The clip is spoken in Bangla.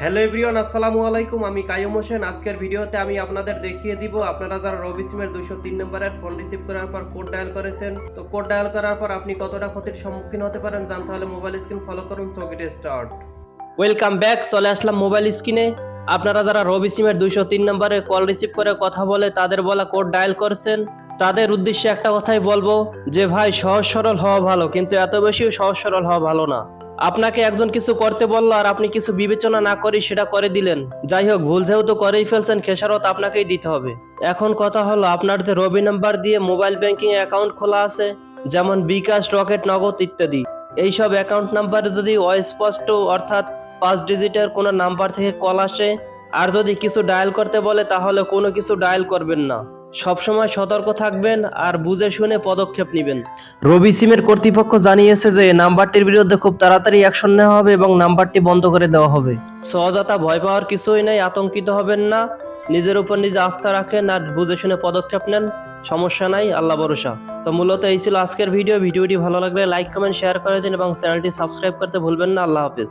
হ্যালো এভরিওয়ান আসসালামু আলাইকুম। আমি কায়ুম হোসেন। আজকের ভিডিওতে আমি আপনাদের দেখিয়ে দিব, আপনারা যারা রবি সিমের দুইশো তিন নম্বরের ফোন রিসিভ করার পর কোড ডায়াল করেছেন, তো কোড ডায়াল করার পর আপনি কতটা ক্ষতির সম্মুখীন হতে পারেন জানতে হলে মোবাইল স্ক্রিন ফলো করুন সকিটে স্টার্ট ওয়েলকাম ব্যাক চলে আসলাম মোবাইল স্ক্রিনে আপনারা যারা রবি সিমের দুইশো তিন নম্বরে কল রিসিভ করে কথা বলে, তাদের বলা কোড ডায়াল করছেন। তাদের উদ্দেশ্যে একটা কথাই বলব, যে ভাই সহজ সরল হওয়া ভালো, কিন্তু এত বেশিও সহজ সরল হওয়া ভালো না। আপনাকে একজন কিছু করতে বলল আর আপনি কিছু বিবেচনা না করে সেটা করে দিলেন। যাই হোক, ভুল যেহেতু করেই ফেলছেন, খেসারত আপনাকেই দিতে হবে। এখন কথা হলো, আপনার যে রবি নাম্বার দিয়ে মোবাইল ব্যাংকিং অ্যাকাউন্ট খোলা আছে, যেমন বিকাশ, রকেট, নগদ ইত্যাদি। এইসব অ্যাকাউন্ট নাম্বারে যদি অস্পষ্ট, অর্থাৎ পাঁচ ডিজিটের কোনো নাম্বার থেকে কল আসে, আর যদি কিছু ডায়াল করতে বলে, তাহলে কোনো কিছু ডায়াল করবেন না। সবসময় সতর্ক থাকবেন আর বুঝে শুনে পদক্ষেপ নেবেন। রবি সিমের কর্তৃপক্ষ জানিয়েছে যে, নাম্বারটির বিরুদ্ধে খুব তাড়াতাড়ি অ্যাকশন নেওয়া হবে এবং নাম্বারটি বন্ধ করে দেওয়া হবে। সো অযথা ভয় পাওয়ার কিছুই নেই, আতঙ্কিত হবেন না। নিজের উপর নিজে আস্থা রাখেন আর বুঝে শুনে পদক্ষেপ নেন। সমস্যা নাই, আল্লাহ ভরসা। তো মূলত এই ছিল আজকের ভিডিও। ভিডিওটি ভালো লাগলে লাইক, কমেন্ট, শেয়ার করে দিন এবং চ্যানেলটি সাবস্ক্রাইব করতে ভুলবেন না। আল্লাহ হাফেজ।